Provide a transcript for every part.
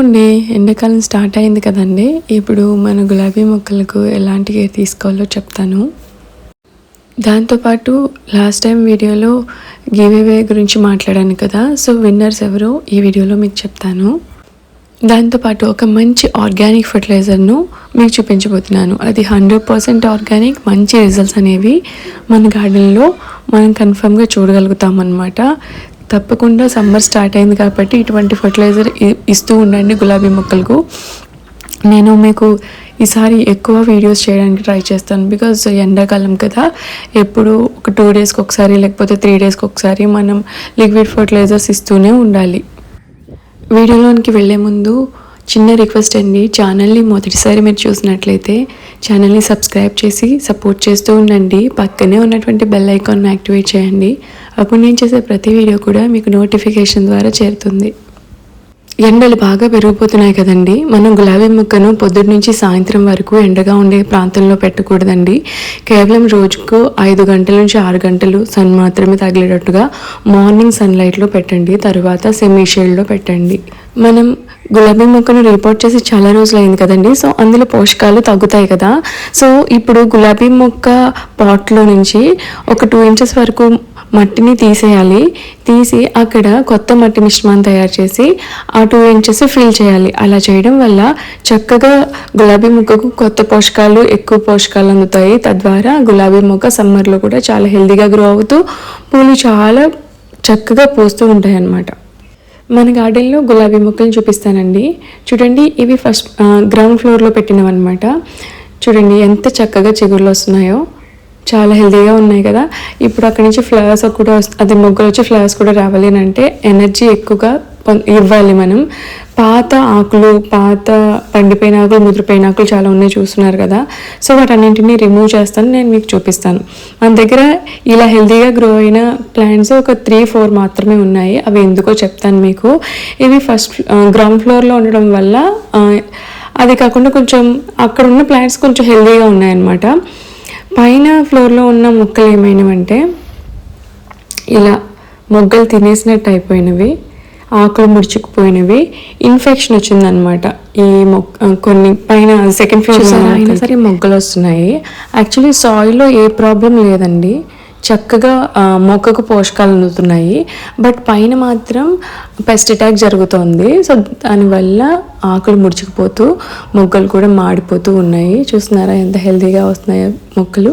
ఉండే ఎండాకాలం స్టార్ట్ అయింది కదండి. ఇప్పుడు మన గులాబీ మొక్కలకు ఎలాంటి కేర్ తీసుకోవాలో చెప్తాను. దాంతోపాటు లాస్ట్ టైం వీడియోలో గివేవే గురించి మాట్లాడాను కదా. సో విన్నర్స్ ఎవరో ఈ వీడియోలో మీకు చెప్తాను. దాంతోపాటు ఒక మంచి ఆర్గానిక్ ఫర్టిలైజర్ను మీకు చూపించబోతున్నాను. అది హండ్రెడ్ పర్సెంట్ ఆర్గానిక్ మంచి రిజల్ట్స్ అనేవి మన గార్డెన్లో మనం కన్ఫర్మ్గా చూడగలుగుతామన్నమాట. తప్పకుండా సమ్మర్ స్టార్ట్ అయింది కాబట్టి ఇటువంటి ఫర్టిలైజర్ ఇస్తూ ఉండండి గులాబీ మొక్కలకు. నేను మీకు ఈసారి ఎక్కువ వీడియోస్ చేయడానికి ట్రై చేస్తాను బికాజ్ ఎండాకాలం కదా. ఎప్పుడు ఒక టూ డేస్కి ఒకసారి లేకపోతే త్రీ డేస్కి ఒకసారి మనం లిక్విడ్ ఫర్టిలైజర్స్ ఇస్తూనే ఉండాలి. వీడియోలోనికి వెళ్ళే ముందు చిన్న రిక్వెస్ట్ అండి. ఛానల్ని మొదటిసారి మీరు చూసినట్లయితే ఛానల్ని సబ్స్క్రైబ్ చేసి సపోర్ట్ చేస్తూ ఉండండి. పక్కనే ఉన్నటువంటి బెల్ ఐకాన్ యాక్టివేట్ చేయండి. అప్పుడు నేను చేసే ప్రతి వీడియో కూడా మీకు నోటిఫికేషన్ ద్వారా చేరుతుంది. ఎండలు బాగా పెరిగిపోతున్నాయి కదండి. మనం గులాబీ మొక్కను పొద్దుటి నుంచి సాయంత్రం వరకు ఎండగా ఉండే ప్రాంతంలో పెట్టకూడదండి. కేవలం రోజుకు ఐదు గంటల నుంచి ఆరు గంటలు సన్ మాత్రమే తగిలేటట్టుగా మార్నింగ్ సన్లైట్లో పెట్టండి. తర్వాత సెమీ షేడ్లో పెట్టండి. మనం గులాబీ మొక్కను రిపోర్ట్ చేసి చాలా రోజులు అయింది కదండి. సో అందులో పోషకాలు తగ్గుతాయి కదా. సో ఇప్పుడు గులాబీ మొక్క పాట్లో నుంచి ఒక టూ ఇంచెస్ వరకు మట్టిని తీసేయాలి. తీసి అక్కడ కొత్త మట్టి మిశ్రమాన్ని తయారు చేసి ఆ టూ ఇంచెస్ ఫిల్ చేయాలి. అలా చేయడం వల్ల చక్కగా గులాబీ మొక్కకు కొత్త పోషకాలు ఎక్కువ పోషకాలు అందుతాయి. తద్వారా గులాబీ మొక్క సమ్మర్లో కూడా చాలా హెల్దీగా గ్రో అవుతూ పూలు చాలా చక్కగా పూస్తూ ఉంటాయి అన్నమాట మన గార్డెన్లో గులాబీ మొక్కలు చూపిస్తానండి. చూడండి ఇవి ఫస్ట్ గ్రౌండ్ ఫ్లోర్లో పెట్టినవన్నమాట. చూడండి ఎంత చక్కగా చిగుర్లు వస్తున్నాయో. చాలా హెల్దీగా ఉన్నాయి కదా. ఇప్పుడు అక్కడి నుంచి ఫ్లవర్స్ కూడా అది మొగ్గలు వచ్చి ఫ్లవర్స్ కూడా రావాలి అని అంటే ఎనర్జీ ఎక్కువగా ఇవ్వాలి మనం. పాత ఆకులు పాత పండిపోయిన ఆకులు ముదిరిపోయిన ఆకులు చాలా ఉన్నాయి చూస్తున్నారు కదా. సో వాటన్నింటినీ రిమూవ్ చేస్తాను నేను మీకు చూపిస్తాను. మన దగ్గర ఇలా హెల్తీగా గ్రో అయిన ప్లాంట్స్ ఒక త్రీ ఫోర్ మాత్రమే ఉన్నాయి. అవి ఎందుకో చెప్తాను మీకు. ఇవి ఫస్ట్ గ్రౌండ్ ఫ్లోర్లో ఉండడం వల్ల అది కాకుండా కొంచెం అక్కడ ఉన్న ప్లాంట్స్ కొంచెం హెల్దీగా ఉన్నాయన్నమాట. పైన ఫ్లోర్లో ఉన్న మొక్కలు ఏమైనవంటే ఇలా మొగ్గలు తినేసినట్టు అయిపోయినవి ఆకులు ముడుచుకుపోయినవి ఇన్ఫెక్షన్ వచ్చిందనమాట ఈ మొక్క కొన్ని పైన సెకండ్ ఫ్లోర్ అయినా సరే మొగ్గలు వస్తున్నాయి. యాక్చువల్లీ సాయిల్లో ఏ ప్రాబ్లం లేదండి. చక్కగా మొక్కకు పోషకాలు అందుతున్నాయి. బట్ పైన మాత్రం పెస్ట్ అటాక్ జరుగుతోంది. సో దానివల్ల ఆకులు ముడుచుకుపోతూ మొగ్గలు కూడా మాడిపోతూ ఉన్నాయి. చూస్తున్నారా ఎంత హెల్తీగా వస్తున్నాయో మొక్కలు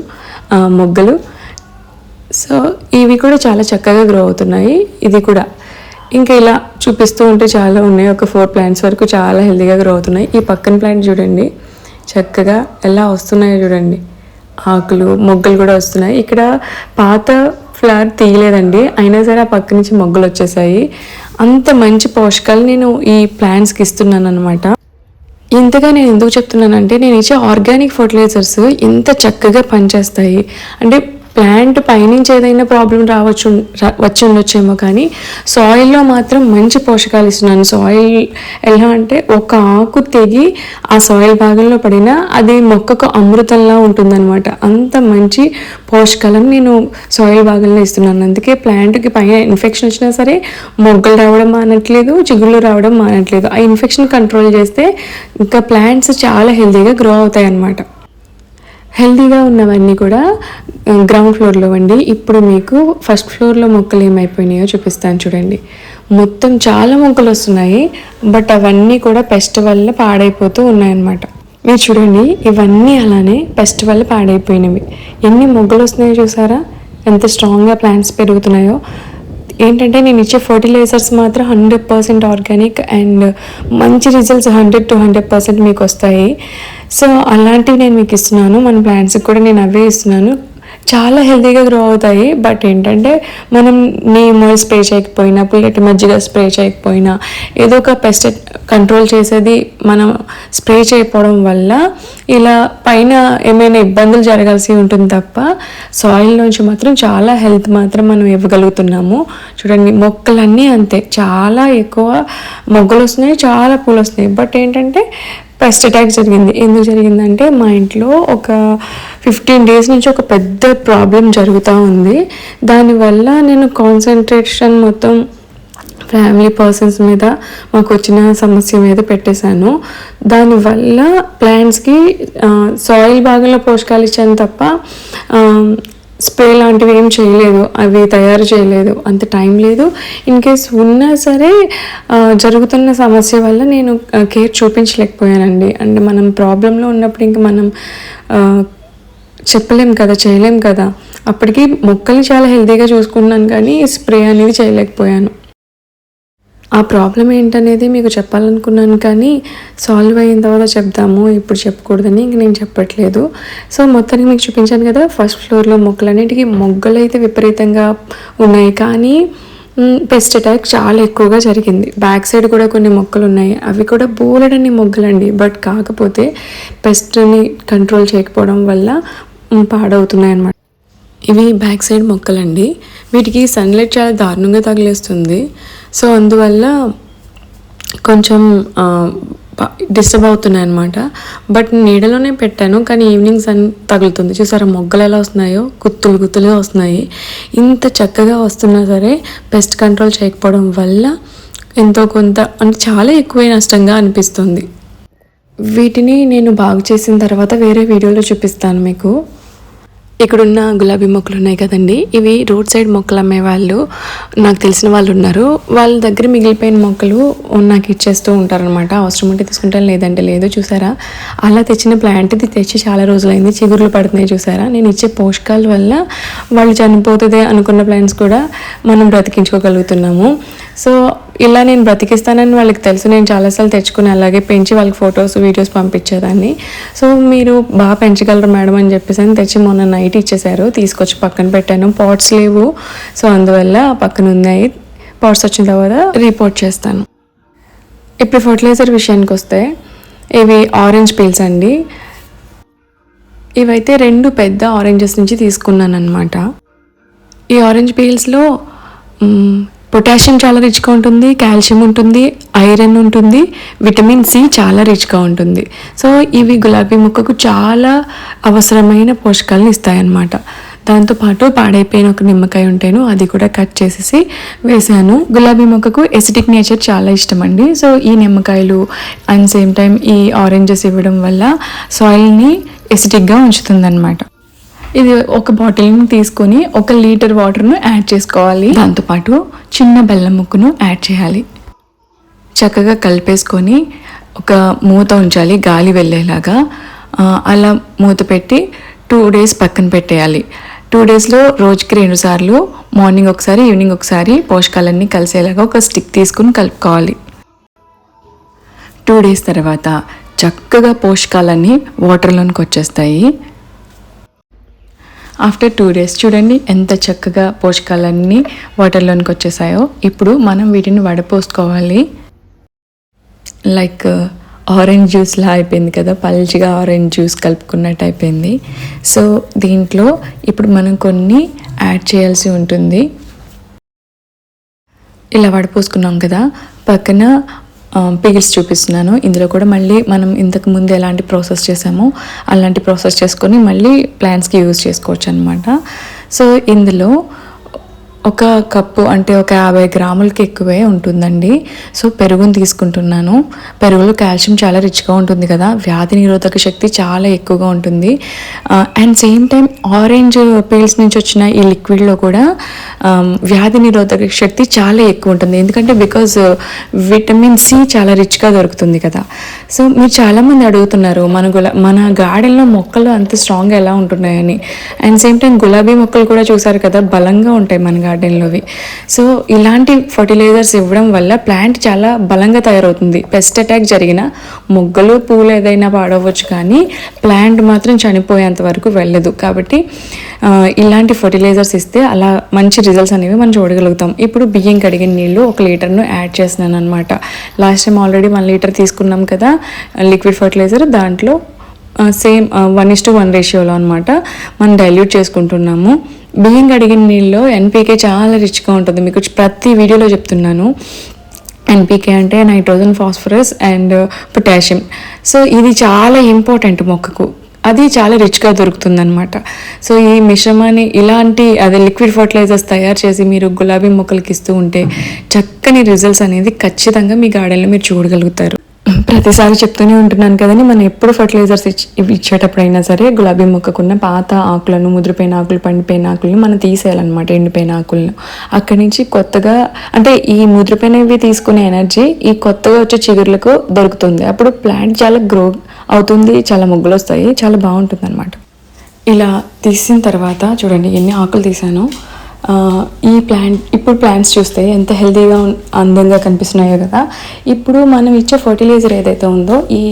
మొగ్గలు. సో ఇవి కూడా చాలా చక్కగా గ్రో అవుతున్నాయి. ఇది కూడా. ఇంకా ఇలా చూపిస్తూ ఉంటే చాలా ఉన్నాయి. ఒక ఫోర్ ప్లాంట్స్ వరకు చాలా హెల్తీగా గ్రో అవుతున్నాయి. ఈ పక్కన ప్లాంట్ చూడండి. చక్కగా ఎలా వస్తున్నాయో చూడండి. ఆకులు మొగ్గలు కూడా వస్తున్నాయి. ఇక్కడ పాత ఫ్లవర్ తీయలేదండి. అయినా సరే ఆ పక్క నుంచి మొగ్గలు వచ్చేసాయి. అంత మంచి పోషకాలు నేను ఈ ప్లాంట్స్కి ఇస్తున్నాను అనమాట ఇంతగా నేను ఎందుకు చెప్తున్నానంటే నేను ఇచ్చే ఆర్గానిక్ ఫర్టిలైజర్స్ ఇంత చక్కగా పనిచేస్తాయి. అంటే ప్లాంట్ పైనుంచి ఏదైనా ప్రాబ్లం రావచ్చు రా- వచ్చి ఉండొచ్చేమో కానీ సాయిల్లో మాత్రం మంచి పోషకాలు ఇస్తున్నాను. సాయిల్ ఎలా అంటే ఒక ఆకు తెగి ఆ సాయిల్ భాగంలో పడినా అది మొక్కకు అమృతంలా ఉంటుందన్నమాట. అంత మంచి పోషకాలను నేను సాయిల్ భాగంలో ఇస్తున్నాను. అందుకే ప్లాంట్కి పైన ఇన్ఫెక్షన్ వచ్చినా సరే మొగ్గలు రావడం మానట్లేదు చిగుళ్ళు రావడం మానట్లేదు. ఆ ఇన్ఫెక్షన్ కంట్రోల్ చేస్తే ఇంకా ప్లాంట్స్ చాలా హెల్తీగా గ్రో అవుతాయి అన్నమాట హెల్తీగా ఉన్నవన్నీ కూడా గ్రౌండ్ ఫ్లోర్లో అండి ఇప్పుడు మీకు ఫస్ట్ ఫ్లోర్లో మొక్కలు ఏమైపోయినాయో చూపిస్తాను చూడండి. మొత్తం చాలా మొక్కలు వస్తున్నాయి బట్ అవన్నీ కూడా పెస్ట్ వల్ల పాడైపోతూ ఉన్నాయన్నమాట. మీరు చూడండి ఇవన్నీ అలానే పెస్ట్ వల్ల పాడైపోయినవి. ఎన్ని మొగ్గలు వస్తున్నాయో చూసారా? ఎంత స్ట్రాంగ్గా ప్లాంట్స్ పెరుగుతున్నాయో. ఏంటంటే నేను ఇచ్చే ఫర్టిలైజర్స్ మాత్రం హండ్రెడ్ పర్సెంట్ ఆర్గానిక్ అండ్ మంచి results hundred to hundred percent మీకు వస్తాయి. సో అలాంటివి నేను మీకు ఇస్తున్నాను. మన ప్లాంట్స్కి కూడా నేను అవే ఇస్తున్నాను. చాలా హెల్తీగా గ్రో అవుతాయి. బట్ ఏంటంటే మనం నీమ్ స్ప్రే చేయకపోయినా పుల్లటి మజ్జిగ స్ప్రే చేయకపోయినా ఏదో ఒక పెస్ట్ కంట్రోల్ చేసేది మనం స్ప్రే చేయకపోవడం వల్ల ఇలా పైన ఏమైనా ఇబ్బందులు జరగాల్సి ఉంటుంది తప్ప సాయిల్ నుంచి మాత్రం చాలా హెల్త్ మాత్రం మనం ఇవ్వగలుగుతున్నాము. చూడండి మొక్కలన్నీ అంతే. చాలా ఎక్కువ మొగ్గలు వస్తున్నాయి చాలా పూలు వస్తున్నాయి. బట్ ఏంటంటే పెస్ట్ అటాక్ జరిగింది. ఎందుకు జరిగిందంటే మా ఇంట్లో ఒక ఫిఫ్టీన్ డేస్ నుంచి ఒక పెద్ద ప్రాబ్లం జరుగుతూ ఉంది. దానివల్ల నేను కాన్సన్ట్రేషన్ మొత్తం ఫ్యామిలీ పర్సన్స్ మీద మాకు వచ్చిన సమస్య మీద పెట్టేశాను. దానివల్ల ప్లాంట్స్కి సాయిల్ భాగంలో పోషకాలు ఇచ్చాను తప్ప స్ప్రే లాంటివి ఏం చేయలేదు అవి తయారు చేయలేదు అంత టైం లేదు. ఇన్ కేస్ ఉన్నా సరే జరుగుతున్న సమస్య వల్ల నేను కేర్ చూపించలేకపోయానండి. అంటే మనం ప్రాబ్లంలో ఉన్నప్పుడు ఇంకా మనం చెప్పలేం కదా చేయలేం కదా. అప్పటికి మొక్కల్ని చాలా హెల్తీగా చూసుకున్నాను కానీ స్ప్రే అనేది చేయలేకపోయాను. ఆ ప్రాబ్లం ఏంటనేది మీకు చెప్పాలనుకున్నాను కానీ సాల్వ్ అయిన తర్వాత చెప్దాము ఇప్పుడు చెప్పకూడదని ఇంక నేను చెప్పట్లేదు. సో మొత్తానికి మీకు చూపించాను కదా ఫస్ట్ ఫ్లోర్లో మొక్కలన్నిటికీ మొగ్గలు అయితే విపరీతంగా ఉన్నాయి కానీ పెస్ట్ అటాక్ చాలా ఎక్కువగా జరిగింది. బ్యాక్ సైడ్ కూడా కొన్ని మొక్కలు ఉన్నాయి అవి కూడా బోలెడన్ని మొగ్గలండి. బట్ కాకపోతే పెస్ట్ని కంట్రోల్ చేయకపోవడం వల్ల పాడవుతున్నాయి అన్నమాట ఇవి బ్యాక్ సైడ్ మొక్కలండి. వీటికి సన్లైట్ చాలా దారుణంగా తగిలేస్తుంది. సో అందువల్ల కొంచెం డిస్టర్బ్ అవుతున్నాయి అనమాట బట్ నీడలోనే పెట్టాను కానీ ఈవినింగ్ సన్ తగులుతుంది. చూసారా మొగ్గలు ఎలా వస్తున్నాయో? గుత్తులు గుత్తులుగా వస్తున్నాయి. ఇంత చక్కగా వస్తున్నా సరే పెస్ట్ కంట్రోల్ చేయకపోవడం వల్ల ఎంతో కొంత అంటే చాలా ఎక్కువ నష్టంగా అనిపిస్తుంది. వీటిని నేను బాగు చేసిన తర్వాత వేరే వీడియోలో చూపిస్తాను మీకు. ఇక్కడున్న గులాబీ మొక్కలు ఉన్నాయి కదండి. ఇవి రోడ్ సైడ్ మొక్కలు అమ్మే వాళ్ళు నాకు తెలిసిన వాళ్ళు ఉన్నారు. వాళ్ళ దగ్గర మిగిలిపోయిన మొక్కలు నాకు ఇచ్చేస్తూ ఉంటారనమాట అవసరం ఉంటే తీసుకుంటాను లేదంటే లేదు చూసారా? అలా తెచ్చిన ప్లాంట్ ఇది తెచ్చి చాలా రోజులైంది చిగురులు పడుతున్నాయి చూసారా? నేను ఇచ్చే పోషకాల వల్ల వాళ్ళు చనిపోతుంది అనుకున్న ప్లాంట్స్ కూడా మనం బ్రతికించుకోగలుగుతున్నాము. సో ఇలా నేను బ్రతికిస్తానని వాళ్ళకి తెలుసు. నేను చాలాసార్లు తెచ్చుకుని అలాగే పెంచి వాళ్ళకి ఫొటోస్ వీడియోస్ పంపించేదాన్ని. సో మీరు బాగా పెంచగలరు మేడం అని చెప్పేసి అని తెచ్చి మొన్న నైట్ ఇచ్చేసారు తీసుకొచ్చి పక్కన పెట్టాను. పాట్స్ లేవు. సో అందువల్ల పక్కన ఉన్నాయి. పాట్స్ వచ్చిన తర్వాత రిపోర్ట్ చేస్తాను. ఇప్పుడు ఫర్టిలైజర్ విషయానికి వస్తే ఇవి ఆరెంజ్ పీల్స్ అండి. ఇవైతే రెండు పెద్ద ఆరెంజెస్ నుంచి తీసుకున్నాను అనమాట ఈ ఆరెంజ్ పీల్స్లో పొటాషియం చాలా రిచ్గా ఉంటుంది కాల్షియం ఉంటుంది ఐరన్ ఉంటుంది విటమిన్ సి చాలా రిచ్గా ఉంటుంది. సో ఇవి గులాబీ మొక్కకు చాలా అవసరమైన పోషకాలను ఇస్తాయన్నమాట. దాంతోపాటు పాడైపోయిన ఒక నిమ్మకాయ ఉంటేను అది కూడా కట్ చేసేసి వేసాను. గులాబీ మొక్కకు ఎసిటిక్ నేచర్ చాలా ఇష్టం అండి సో ఈ నిమ్మకాయలు అండ్ సేమ్ టైం ఈ ఆరెంజెస్ ఇవ్వడం వల్ల సాయిల్ని ఎసిటిక్గా ఉంచుతుందన్నమాట. ఇది ఒక బాటిల్ని తీసుకొని ఒక లీటర్ వాటర్ను యాడ్ చేసుకోవాలి. దాంతోపాటు చిన్న బెల్లం ముక్కును యాడ్ చేయాలి. చక్కగా కలిపేసుకొని ఒక మూత ఉంచాలి గాలి వెళ్ళేలాగా. అలా మూత పెట్టి టూ డేస్ పక్కన పెట్టేయాలి. టూ డేస్లో రోజుకి రెండు సార్లు మార్నింగ్ ఒకసారి ఈవినింగ్ ఒకసారి పోషకాలన్నీ కలిసేలాగా ఒక స్టిక్ తీసుకుని కలుపుకోవాలి. టూ డేస్ తర్వాత చక్కగా పోషకాలన్నీ వాటర్లోనికి వచ్చేస్తాయి. ఆఫ్టర్ టూ డేస్ చూడండి ఎంత చక్కగా పోషకాలన్నీ వాటర్లోనికి వచ్చేసాయో. ఇప్పుడు మనం వీటిని వడపోసుకోవాలి. లైక్ ఆరెంజ్ జ్యూస్లా అయిపోయింది కదా పల్చిగా ఆరెంజ్ జ్యూస్ కలుపుకున్నట్టు అయిపోయింది. సో దీంట్లో ఇప్పుడు మనం కొన్ని యాడ్ చేయాల్సి ఉంటుంది. ఇలా వడపోసుకున్నాం కదా పక్కన పిగిల్స్ చూపిస్తున్నాను. ఇందులో కూడా మళ్ళీ మనం ఇంతకు ముందు ఎలాంటి ప్రాసెస్ చేసామో అలాంటి ప్రాసెస్ చేసుకొని మళ్ళీ ప్లాంట్స్కి యూజ్ చేసుకోవచ్చు అనమాట సో ఇందులో ఒక కప్పు అంటే ఒక యాభై గ్రాములకి ఎక్కువే ఉంటుందండి. సో పెరుగుని తీసుకుంటున్నాను. పెరుగులో కాల్షియం చాలా రిచ్గా ఉంటుంది కదా. వ్యాధి నిరోధక శక్తి చాలా ఎక్కువగా ఉంటుంది. And same time orange peels నుంచి వచ్చిన ఈ లిక్విడ్లో కూడా వ్యాధి నిరోధక శక్తి చాలా ఎక్కువ ఉంటుంది. ఎందుకంటే బికాజ్ విటమిన్ సి చాలా రిచ్గా దొరుకుతుంది కదా. సో మీరు చాలామంది అడుగుతున్నారు మన గులా మన గార్డెన్లో మొక్కలు అంత స్ట్రాంగ్గా ఎలా ఉంటున్నాయని. అండ్ సేమ్ టైం గులాబీ మొక్కలు కూడా చూసారు కదా బలంగా ఉంటాయి మన గార్డెన్లోవి. సో ఇలాంటి ఫర్టిలైజర్స్ ఇవ్వడం వల్ల ప్లాంట్ చాలా బలంగా తయారవుతుంది. పెస్ట్ అటాక్ జరిగిన మొగ్గలు పూలు ఏదైనా పాడవచ్చు కానీ ప్లాంట్ మాత్రం చనిపోయేంత వరకు వెళ్ళదు. కాబట్టి ఇలాంటి ఫర్టిలైజర్స్ ఇస్తే అలా మంచి రిజల్ట్స్ అనేవి మనం చూడగలుగుతాం. ఇప్పుడు బియ్యం కడిగిన నీళ్ళు ఒక లీటర్ను యాడ్ చేస్తున్నాను అనమాట last time already one litre తీసుకున్నాం కదా లిక్విడ్ ఫర్టిలైజర్ దాంట్లో same one is to one రేషియోలో అనమాట మనం డైల్యూట్ చేసుకుంటున్నాము. బియ్యం కడిగిన నీళ్ళలో ఎన్పీకే చాలా రిచ్గా ఉంటుంది. మీకు ప్రతి వీడియోలో చెప్తున్నాను. ఎన్పీకే అంటే nitrogen phosphorus and potassium. So ఇది చాలా ఇంపార్టెంట్ మొక్కకు. అది చాలా రిచ్గా దొరుకుతుందనమాట సో ఈ మిశ్రమాన్ని ఇలాంటి అదే లిక్విడ్ ఫర్టిలైజర్స్ తయారు చేసి మీరు గులాబీ మొక్కలకి ఇస్తూ ఉంటే చక్కని రిజల్ట్స్ అనేది ఖచ్చితంగా మీ గార్డెన్లో మీరు చూడగలుగుతారు. ప్రతిసారి చెప్తూనే ఉంటున్నాను కదండి మనం ఎప్పుడు ఫర్టిలైజర్స్ ఇచ్చి ఇవి సరే గులాబీ మొక్కకున్న పాత ఆకులను ముదిరిపోయిన ఆకులు పండిపోయిన ఆకులను మనం తీసేయాలన్నమాట ఎండిపోయిన ఆకులను. అక్కడి నుంచి కొత్తగా అంటే ఈ ముదిరిపోయినవి తీసుకునే ఎనర్జీ ఈ కొత్తగా వచ్చే చిగుర్లకు దొరుకుతుంది. అప్పుడు ప్లాంట్ చాలా గ్రో అవుతుంది చాలా మొగ్గులు వస్తాయి చాలా బాగుంటుంది అనమాట ఇలా తీసిన తర్వాత చూడండి ఎన్ని ఆకులు తీసాను. ఈ ప్లాంట్ ఇప్పుడు ప్లాంట్స్ చూస్తే ఎంత హెల్తీగా అందంగా కనిపిస్తున్నాయో కదా. ఇప్పుడు మనం ఇచ్చే ఫర్టిలైజర్ ఏదైతే ఉందో ఈ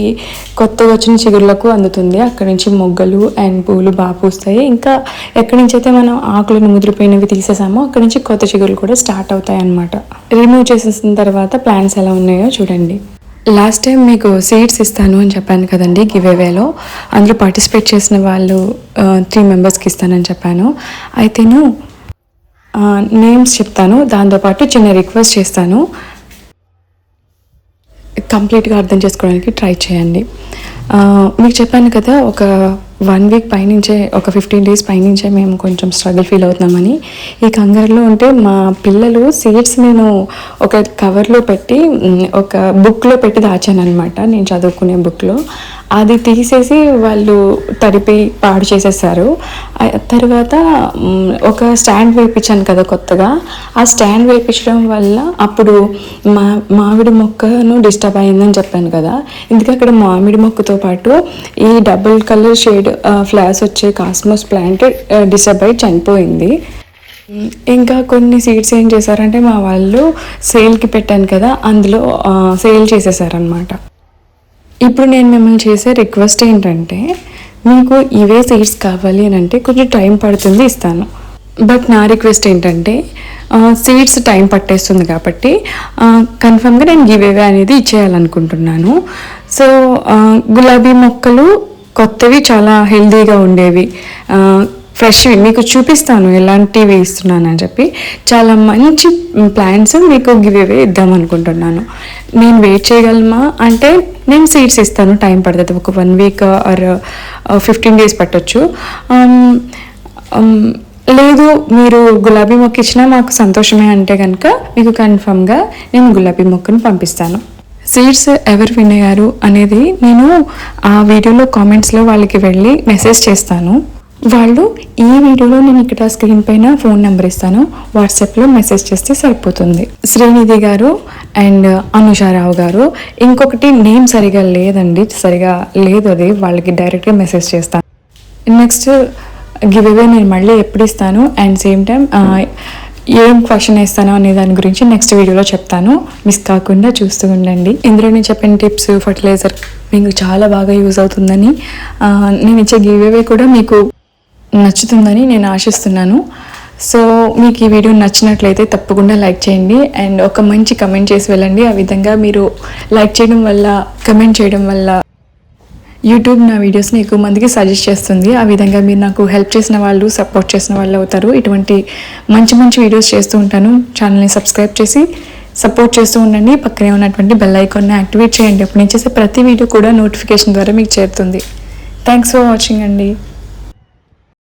కొత్తగా వచ్చిన చిగుర్లకు అందుతుంది. అక్కడి నుంచి మొగ్గలు అండ్ పూలు బాగా పూస్తాయి. ఇంకా ఎక్కడి నుంచి అయితే మనం ఆకులను ముదిరిపోయినవి తీసేసామో అక్కడి నుంచి కొత్త చిగుర్లు కూడా స్టార్ట్ అవుతాయి అన్నమాట. రిమూవ్ చేసేసిన తర్వాత ప్లాంట్స్ ఎలా ఉన్నాయో చూడండి. లాస్ట్ టైం మీకు సీడ్స్ ఇస్తాను అని చెప్పాను కదండి గివేవేలో అందులో పార్టిసిపేట్ చేసిన వాళ్ళు త్రీ మెంబర్స్కి ఇస్తానని చెప్పాను. అయితేను నేమ్స్ చెప్తాను. దాంతోపాటు చిన్న రిక్వెస్ట్ చేస్తాను. కంప్లీట్గా అర్థం చేసుకోవడానికి ట్రై చేయండి. మీకు చెప్పాను కదా ఒక వన్ వీక్ పైనుంచే ఒక ఫిఫ్టీన్ డేస్ పైనుంచే మేము కొంచెం స్ట్రగుల్ ఫీల్ అవుతున్నామని. ఈ కంగారులో ఉంటే మా పిల్లలు సీడ్స్ నేను ఒక కవర్లో పెట్టి ఒక బుక్లో పెట్టి దాచాను అనమాట నేను చదువుకునే బుక్లో. అది తీసేసి వాళ్ళు తడిపి పాడు చేసేసారు. తర్వాత ఒక స్టాండ్ వేయించాను కదా కొత్తగా. ఆ స్టాండ్ వేయించడం వల్ల అప్పుడు మా మామిడి మొక్కను డిస్టర్బ్ అయిందని చెప్పాను కదా. ఎందుకంటే అక్కడ మామిడి మొక్కతో పాటు ఈ double colour shade phlox uh, వచ్చే కాస్మోస్ ప్లాంట్ డిస్టర్బ్ అయి చనిపోయింది. ఇంకా కొన్ని సీడ్స్ ఏం చేశారంటే మా వాళ్ళు సేల్కి పెట్టాను కదా అందులో సేల్ చేసేసారనమాట ఇప్పుడు నేను మిమ్మల్ని చేసే రిక్వెస్ట్ ఏంటంటే మీకు ఇవే సీడ్స్ కావాలి అని అంటే కొంచెం టైం పడుతుంది ఇస్తాను. బట్ నా రిక్వెస్ట్ ఏంటంటే సీడ్స్ టైం పట్టేస్తుంది కాబట్టి కన్ఫర్మ్గా నేను గివేవే అనేది ఇచ్చేయాలనుకుంటున్నాను. సో గులాబీ మొక్కలు కొత్తవి చాలా హెల్దీగా ఉండేవి. ఫ్రెష్వి. మీకు చూపిస్తాను ఎలాంటివి ఇస్తున్నానని చెప్పి. చాలా మంచి ప్లాంట్స్ మీకు గివ్ అవే ఇద్దాం అనుకుంటున్నాను. నేను వెయిట్ చేయగలమా? అంటే నేను సీడ్స్ ఇస్తాను టైం పడుతుంది. ఒక one week or fifteen days పట్టొచ్చు. లేదు మీరు గులాబీ మొక్క ఇచ్చినా మాకు సంతోషమే అంటే కనుక మీకు కన్ఫర్మ్గా నేను గులాబీ మొక్కను పంపిస్తాను. సీడ్స్ ఎవరు వినయ్యారు అనేది నేను ఆ వీడియోలో కామెంట్స్లో వాళ్ళకి వెళ్ళి మెసేజ్ చేస్తాను. వాళ్ళు ఈ వీడియోలో నేను ఇక్కడ స్క్రీన్ పైన ఫోన్ నెంబర్ ఇస్తాను. వాట్సాప్లో మెసేజ్ చేస్తే సరిపోతుంది. శ్రీనిధి గారు అండ్ అనుషారావు గారు ఇంకొకటి నేమ్ సరిగా లేదండి సరిగా లేదు అది వాళ్ళకి డైరెక్ట్గా మెసేజ్ చేస్తాను. నెక్స్ట్ గివ్ అవే నేను మళ్ళీ ఎప్పుడు ఇస్తాను? అండ్ సేమ్ టైం ఏం క్వశ్చన్ వేస్తాను అనే దాని గురించి నెక్స్ట్ వీడియోలో చెప్తాను. మిస్ కాకుండా చూస్తూ ఉండండి. ఇందులో నేను చెప్పిన టిప్స్ ఫర్టిలైజర్ మీకు చాలా బాగా యూజ్ అవుతుందని నేను ఇచ్చే గివ్వే కూడా మీకు నచ్చుతుందని నేను ఆశిస్తున్నాను. సో మీకు ఈ వీడియో నచ్చినట్లయితే తప్పకుండా లైక్ చేయండి. అండ్ ఒక మంచి కమెంట్ చేసి వెళ్ళండి. ఆ విధంగా మీరు లైక్ చేయడం వల్ల కమెంట్ చేయడం వల్ల యూట్యూబ్ నా వీడియోస్ని ఎక్కువ మందికి సజెస్ట్ చేస్తుంది. ఆ విధంగా మీరు నాకు హెల్ప్ చేసిన వాళ్ళు సపోర్ట్ చేసిన వాళ్ళు అవుతారు. ఇటువంటి మంచి మంచి వీడియోస్ చేస్తూ ఉంటాను. ఛానల్ని సబ్స్క్రైబ్ చేసి సపోర్ట్ చేస్తూ ఉండండి. పక్కనే ఉన్నటువంటి బెల్ ఐకాన్ని యాక్టివేట్ చేయండి. అప్పుడు నేను చేసే ప్రతి వీడియో కూడా నోటిఫికేషన్ ద్వారా మీకు చేరుతుంది. థ్యాంక్స్ ఫర్ వాచింగ్ అండి.